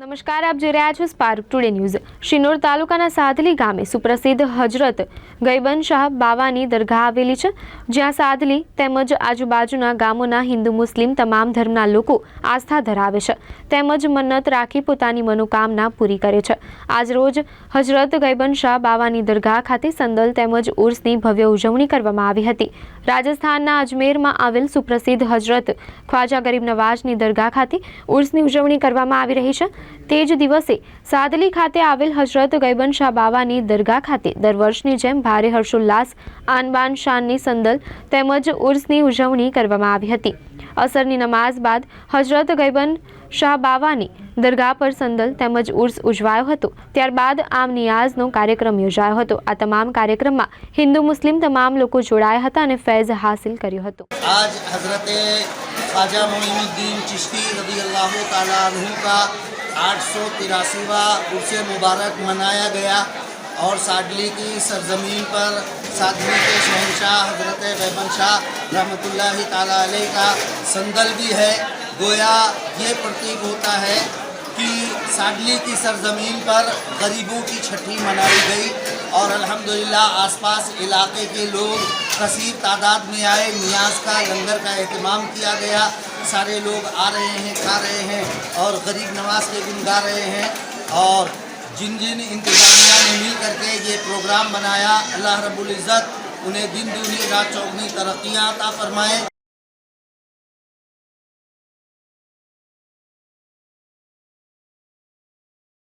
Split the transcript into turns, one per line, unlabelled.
નમસ્કાર, આપ જોઈ રહ્યા છો સ્પાર્ક ટુડે ન્યૂઝ શિનોર તાલુકાના સાદલી ગામે સુપ્રસિદ્ધ હજરત ગૈબન શાહ બાવાની દરગાહ આવેલી છે, જ્યાં સાદલી તેમજ આજુબાજુના ગામોના હિન્દુ મુસ્લિમ તમામ ધર્મના લોકો આસ્થા ધરાવે છે. તેમજ મન્નત રાખી પોતાની મનોકામના પૂરી કરે છે. આજરોજ હજરત ગૈબન શાહ બાવાની દરગાહ ખાતે સંદલ તેમજ ઉર્સની ભવ્ય ઉજવણી કરવામાં આવી હતી. રાજસ્થાનના અજમેરમાં આવેલ સુપ્રસિદ્ધ હજરત ખ્વાજા ગરીબ નવાજની દરગાહ ખાતે ઉર્સની ઉજવણી કરવામાં આવી રહી છે. તે જ દિવસે સાદલી ખાતે આવેલ હજરત ગૈબન શાહ બાવાની દરગાહ ખાતે દર વર્ષની જેમ ભારે હર્ષોલ્લાસ, આનબાન શાનની સંદલ તેમજ ઉર્સની ઉજવણી કરવામાં આવી હતી. અસરની નમાઝ બાદ હજરત ગૈબન શાહ બાવાની દરગાહ પર સંદલ તેમજ ઉર્સ ઉજવાયો હતો ત્યારબાદ આમ નિયાઝનો કાર્યક્રમ યોજાયો હતો આ તમામ કાર્યક્રમમાં હિન્દુ મુસ્લિમ તમામ લોકો જોડાયા હતા અને ફૈઝ હાસિલ કર્યો હતો
आज हज़रत ख्वाजा मोइनुद्दीन चिश्ती रदी अल्लाह ताला अन्हु का आठ सौ तिरासीवा उर्स मुबारक मनाया गया और साडली की सरजमीन पर सादली के शहनशाह हज़रत बैबन शाह रहमतुल्लाह ताला का संदल भी है। गोया ये प्रतीक होता है कि साडली की सरजमीन पर गरीबों की छठी मनाई गई और अल्हम्दुलिल्लाह आसपास इलाके के लोग कसीर तादाद में आए, नियाज का, लंगर का एहतमाम किया गया। सारे लोग आ रहे हैं, खा रहे हैं और गरीब नवाज़ के गुन गा रहे हैं और जिन जिन मिल करके ये प्रोग्राम बनाया अल्लाह रब्बुल इज़्ज़त उन्हें दिन दूनी रात चौगनी तरक्कियाँ अता फरमाए